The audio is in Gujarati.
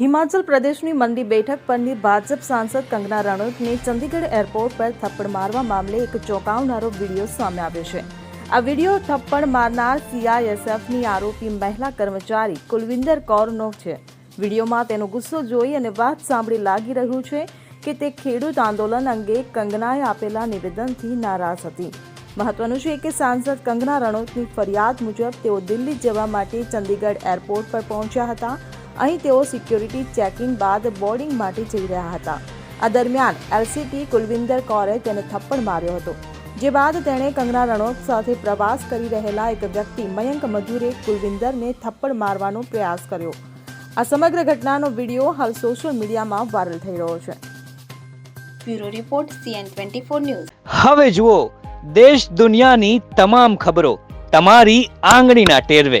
હિમાચલ પ્રદેશની મંડી બેઠક પરની ભાજપ સાંસદ કંગના રણૌતને ચંદીગઢ એરપોર્ટ પર થપ્પડ મારવા મામલે એક ચોંકાવનારો વીડિયો સામે આવ્યો છે. આ વીડિયો થપ્પડ મારનાર સીઆઈએસએફની આરોપી મહિલા કર્મચારી કુલવિંદર કૌરનો છે. વિડીયોમાં તેનો ગુસ્સો જોઈ અને વાત સાંભળી લાગી રહ્યું છે કે તે ખેડૂત આંદોલન અંગે કંગનાએ આપેલા નિવેદનથી નારાજ હતી. મહત્વનું છે કે સાંસદ કંગના રણૌતની ફરિયાદ મુજબ તેઓ દિલ્હી જવા માટે ચંદીગઢ એરપોર્ટ પર પહોંચ્યા હતા. અહીં તેઓ સિક્યોરિટી ચેકિંગ બાદ બોર્ડિંગ માટે જઈ રહ્યા હતા. આ દરમિયાન એલસીપી કુલવિંદર કૌરે તેને થપ્પડ માર્યો હતો જે બાદ તેણે કંગના રણોત સાથે પ્રવાસ કરી રહેલા એક વ્યક્તિ મયંક મધુરે કુલવિંદરને થપ્પડ મારવાનો પ્રયાસ કર્યો. આ સમગ્ર ઘટનાનો વીડિયો હાલ સોશિયલ મીડિયામાં વાયરલ થઈ રહ્યો છે. Bureau report CN twenty four news. હવે જુઓ દેશ દુનિયાની તમામ ખબરો તમારી આંગળીના ટેરવે.